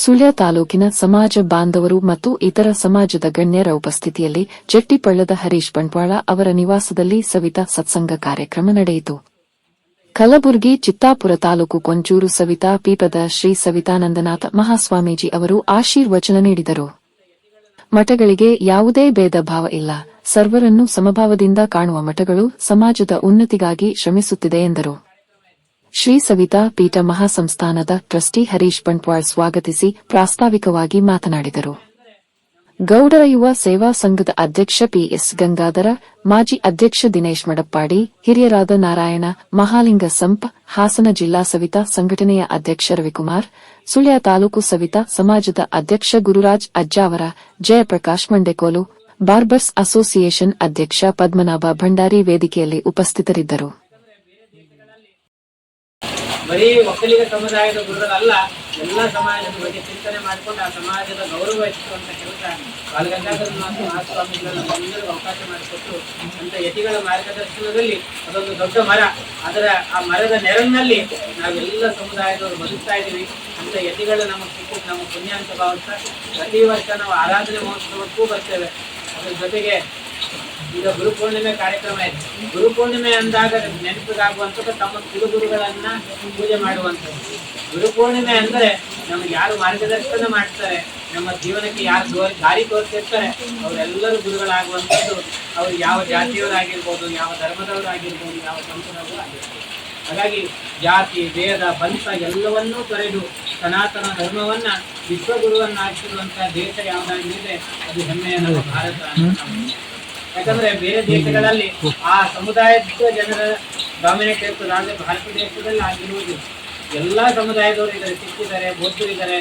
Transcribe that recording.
ಸುಳ್ಯ ತಾಲೂಕಿನ ಸಮಾಜ ಬಾಂಧವರು ಮತ್ತು ಇತರ ಸಮಾಜದ ಗಣ್ಯರ ಉಪಸ್ಥಿತಿಯಲ್ಲಿ ಜಟ್ಟಿಪಳ್ಳದ ಹರೀಶ್ ಬಂಟ್ವಾಳ ಅವರ ನಿವಾಸದಲ್ಲಿ ಸವಿತಾ ಸತ್ಸಂಗ ಕಾರ್ಯಕ್ರಮ ನಡೆಯಿತು. ಕಲಬುರಗಿ ಚಿತ್ತಾಪುರ ತಾಲೂಕು ಕೊಂಚೂರು ಸವಿತಾ ಪೀಪದ ಶ್ರೀ ಸವಿತಾನಂದನಾಥ ಮಹಾಸ್ವಾಮೀಜಿ ಅವರು ಆಶೀರ್ವಚನ ನೀಡಿದರು. ಮಠಗಳಿಗೆ ಯಾವುದೇ ಭೇದ ಭಾವ ಇಲ್ಲ. ಸರ್ವರನ್ನು ಸಮಭಾವದಿಂದ ಕಾಣುವ ಮಠಗಳು ಸಮಾಜದ ಉನ್ನತಿಗಾಗಿ ಶ್ರಮಿಸುತ್ತಿದೆ ಎಂದರು. ಶ್ರೀ ಸವಿತಾ ಪೀಠ ಮಹಾಸಂಸ್ಥಾನದ ಟ್ರಸ್ಟಿ ಹರೀಶ್ ಬಂಟ್ವಾಳ್ ಸ್ವಾಗತಿಸಿ ಪ್ರಾಸ್ತಾವಿಕವಾಗಿ ಮಾತನಾಡಿದರು. ಗೌಡರ ಯುವ ಸೇವಾ ಸಂಘದ ಅಧ್ಯಕ್ಷ ಪಿಎಸ್ ಗಂಗಾಧರ, ಮಾಜಿ ಅಧ್ಯಕ್ಷ ದಿನೇಶ್ ಮಡಪ್ಪಾಡಿ, ಹಿರಿಯರಾದ ನಾರಾಯಣ, ಮಹಾಲಿಂಗ ಸಂಪ್, ಹಾಸನ ಜಿಲ್ಲಾ ಸವಿತಾ ಸಂಘಟನೆಯ ಅಧ್ಯಕ್ಷ ರವಿಕುಮಾರ್, ಸುಳ್ಯ ತಾಲೂಕು ಸವಿತಾ ಸಮಾಜದ ಅಧ್ಯಕ್ಷ ಗುರುರಾಜ್ ಅಜ್ಜಾವರ, ಜಯಪ್ರಕಾಶ್ ಮಂಡೆಕೋಲು, ಬಾರ್ಬರ್ಸ್ ಅಸೋಸಿಯೇಷನ್ ಅಧ್ಯಕ್ಷ ಪದ್ಮನಾಭ ಭಂಡಾರಿ ವೇದಿಕೆಯಲ್ಲಿ ಉಪಸ್ಥಿತರಿದ್ದರು. ಬರೀ ಒಕ್ಕಲಿಗ ಸಮುದಾಯದ ಗುರುಗಳಲ್ಲ ಎಲ್ಲ ಸಮಾಜದ ಬಗ್ಗೆ ಚಿಂತನೆ ಮಾಡಿಕೊಂಡು ಆ ಸಮಾಜದ ಗೌರವ ಹೆಚ್ಚಿಸುವಂತ ಕೆಲಸ ಬಾಲಗಂಗಾಧರ ಮಾತು ಮಹಾಸ್ವಾಮಿಗಳನ್ನು ಎಲ್ಲರಿಗೂ ಅವಕಾಶ ಮಾಡಿಕೊಟ್ಟು ಅಂತ ಯತಿಗಳ ಮಾರ್ಗದರ್ಶನದಲ್ಲಿ ಅದೊಂದು ದೊಡ್ಡ ಮರ. ಅದರ ಆ ಮರದ ನೆರಳಿನಲ್ಲಿ ನಾವೆಲ್ಲ ಸಮುದಾಯದವರು ಬದುಕ್ತಾ ಇದ್ದೀವಿ ಅಂತ ಯತಿಗಳು ನಮಗೆ ಸಿಕ್ಕಿದ್ದು ನಮ್ಮ ಪುಣ್ಯ ಅಂತ ಭಾವಿಸ್ತಾ ಪ್ರತಿ ವರ್ಷ ನಾವು ಆರಾಧನೆ ಮಹೋತ್ಸವಕ್ಕೂ ಬರ್ತೇವೆ. ಅದರ ಜೊತೆಗೆ ಈಗ ಗುರುಪೂರ್ಣಿಮೆ ಕಾರ್ಯಕ್ರಮ ಇದೆ. ಗುರುಪೂರ್ಣಿಮೆ ಅಂದಾಗ ನೆನಪಿಗಾಗುವಂಥದ್ದು ತಮ್ಮ ಕಿರುಗುರುಗಳನ್ನ ಪೂಜೆ ಮಾಡುವಂಥದ್ದು. ಗುರುಪೂರ್ಣಿಮೆ ಅಂದ್ರೆ ನಮ್ಗೆ ಯಾರು ಮಾರ್ಗದರ್ಶನ ಮಾಡ್ತಾರೆ, ನಮ್ಮ ಜೀವನಕ್ಕೆ ಯಾರು ದಾರಿ ತೋರಿಸಿರ್ತಾರೆ, ಅವರೆಲ್ಲರೂ ಗುರುಗಳಾಗುವಂಥದ್ದು. ಅವ್ರು ಯಾವ ಜಾತಿಯವರಾಗಿರ್ಬೋದು, ಯಾವ ಧರ್ಮದವರಾಗಿರ್ಬೋದು, ಯಾವ ಸಂತರವರು ಆಗಿರ್ಬೋದು ಹಾಗಾಗಿ ಜಾತಿ, ಭೇದ ಪಂಥ ಎಲ್ಲವನ್ನೂ ತೊರೆದು ಸನಾತನ ಧರ್ಮವನ್ನ ವಿಶ್ವಗುರುವನ್ನಾಗಿರುವಂತಹ ದೇಶ ಯಾವುದಾಗಿದೆ, ಅದು ಹೆಮ್ಮೆಯ ನಮ್ಮ ಭಾರತ. ಯಾಕಂದ್ರೆ ಬೇರೆ ದೇಶಗಳಲ್ಲಿ ಆ ಸಮುದಾಯದ ಜನರ ಡಾಮಿನೇಟ್ ಇರ್ತದೆ ಆದ್ರೆ ಭಾರತ ದೇಶದಲ್ಲಿ ಆಗಿರುವುದು ಎಲ್ಲಾ ಸಮುದಾಯದವರು ಇದ್ದಾರೆ ಸಿಕ್ಕಿದ್ದಾರೆ ಬೌದ್ಧರಿದ್ದಾರೆ